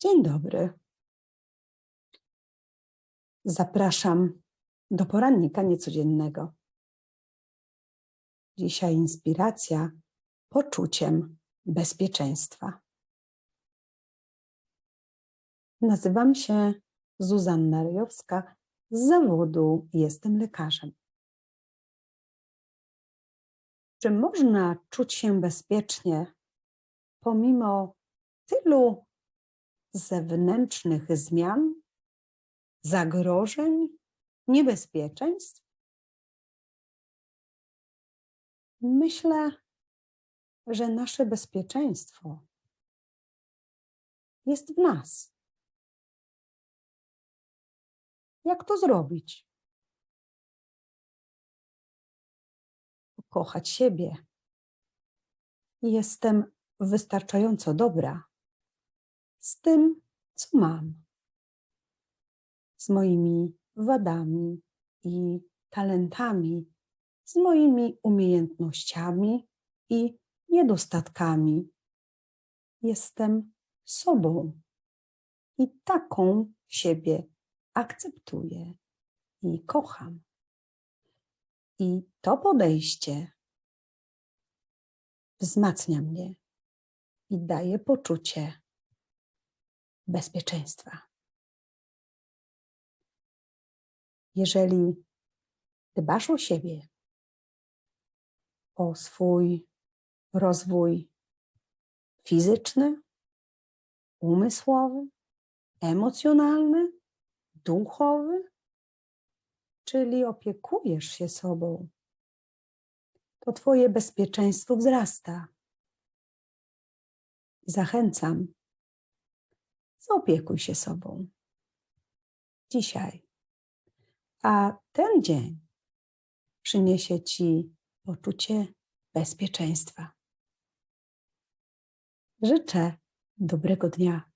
Dzień dobry. Zapraszam do porannika niecodziennego. Dzisiaj inspiracja poczuciem bezpieczeństwa. Nazywam się Zuzanna Ryjowska. Z zawodu jestem lekarzem. Czy można czuć się bezpiecznie pomimo tylu zewnętrznych zmian, zagrożeń, niebezpieczeństw? Myślę, że nasze bezpieczeństwo jest w nas. Jak to zrobić? Kochać siebie. Jestem wystarczająco dobra z tym, co mam, z moimi wadami i talentami, z moimi umiejętnościami i niedostatkami. Jestem sobą i taką siebie akceptuję i kocham. I to podejście wzmacnia mnie i daje poczucie bezpieczeństwa. Jeżeli dbasz o siebie, o swój rozwój fizyczny, umysłowy, emocjonalny, duchowy, czyli opiekujesz się sobą, to Twoje bezpieczeństwo wzrasta. Zachęcam, zaopiekuj się sobą. Dzisiaj. A ten dzień przyniesie Ci poczucie bezpieczeństwa. Życzę dobrego dnia.